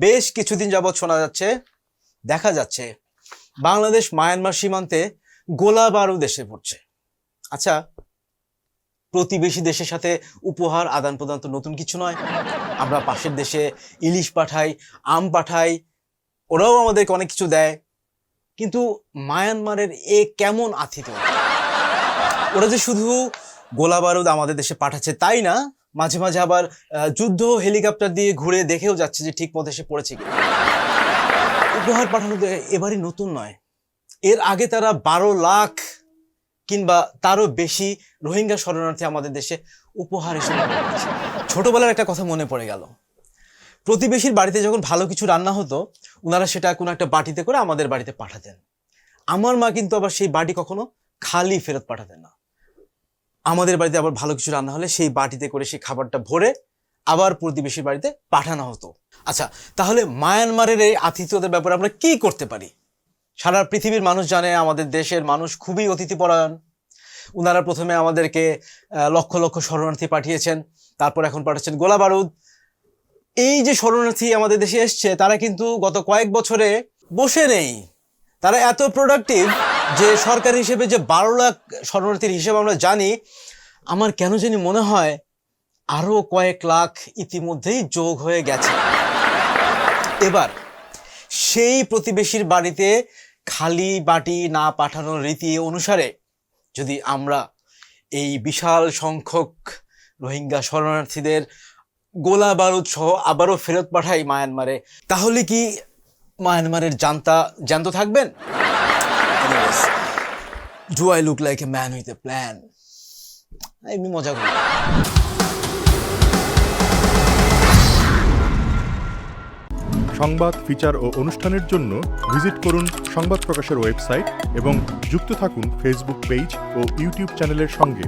বেশ কিছুদিন যাবৎ শোনা যাচ্ছে, দেখা যাচ্ছে বাংলাদেশ মায়ানমার সীমান্তে গোলা বারুদ এসে পড়ছে। আচ্ছা প্রতিবেশী দেশের সাথে উপহার, আদান প্রদান তো নতুন কিছু নয়। আমরা পাশের দেশে ইলিশ পাঠাই, আম পাঠাই, ওরাও আমাদেরকে অনেক কিছু দেয়। কিন্তু মায়ানমারের এ কেমন আতিথ্য? ওরা যে শুধু গোলা বারুদ আমাদের দেশে পাঠাচ্ছে তাই না? মাঝে মাঝে আবার যুদ্ধ হেলিকপ্টার দিয়ে ঘুরে দেখেও যাচ্ছে যে ঠিক মতো এসে পড়েছে কি উপহার পাঠানো এবারই নতুন নয়। এর আগে তারা বারো লাখ কিংবা তারও বেশি রোহিঙ্গা শরণার্থী আমাদের দেশে উপহার হিসেবে ছোটবেলার একটা কথা মনে পড়ে গেল। প্রতিবেশীর বাড়িতে যখন ভালো কিছু রান্না হতো ওনারা সেটা কোনো একটা বাটিতে করে আমাদের বাড়িতে পাঠাতেন। আমার মা কিন্তু আবার সেই বাটি কখনো খালি ফেরত পাঠাতেন না। আমাদের বাড়িতে আবার ভালো কিছু রান্না হলে সেই বাটিতে করে সেই খাবারটা ভরে আবার প্রতিবেশীর বাড়িতে পাঠানো হতো। আচ্ছা তাহলে মায়ানমারের এই আতিথ্যদের ব্যাপারে আমরা কি করতে পারি? সারা পৃথিবীর মানুষ জানে, আমাদের দেশের মানুষ খুবই অতিথিপরায়ণ ওনারা প্রথমে আমাদেরকে লক্ষ লক্ষ শরণার্থী পাঠিয়েছেন, তারপর এখন পাঠাচ্ছেন গোলা বারুদ। এই যে শরণার্থী আমাদের দেশে এসছে, তারা কিন্তু গত কয়েক বছরে বসে নেই। তারা এত প্রোডাক্টিভ যে সরকার হিসেবে যে বারো লাখ শরণার্থীর হিসেবে আমরা জানি, আমার কেন জানি মনে হয় আরও কয়েক লাখ ইতিমধ্যেই যোগ হয়ে গেছে। এবার, সেই প্রতিবেশীর বাড়িতে খালি বাটি না পাঠানোর রীতি অনুসারে যদি আমরা এই বিশাল সংখ্যক রোহিঙ্গা শরণার্থীদের গোলা বারুদ সহ আবারও ফেরত পাঠাই মায়ানমারে, তাহলে কি মায়ানমারের জানতা জ্যান্ত থাকবেন? Do I look like a man with a plan এমনি মজা করি সংবাদ, ফিচার ও অনুষ্ঠানের জন্য ভিজিট করুন সংবাদ প্রকাশের ওয়েবসাইট এবং যুক্ত থাকুন ফেসবুক পেজ ও ইউটিউব চ্যানেলের সঙ্গে।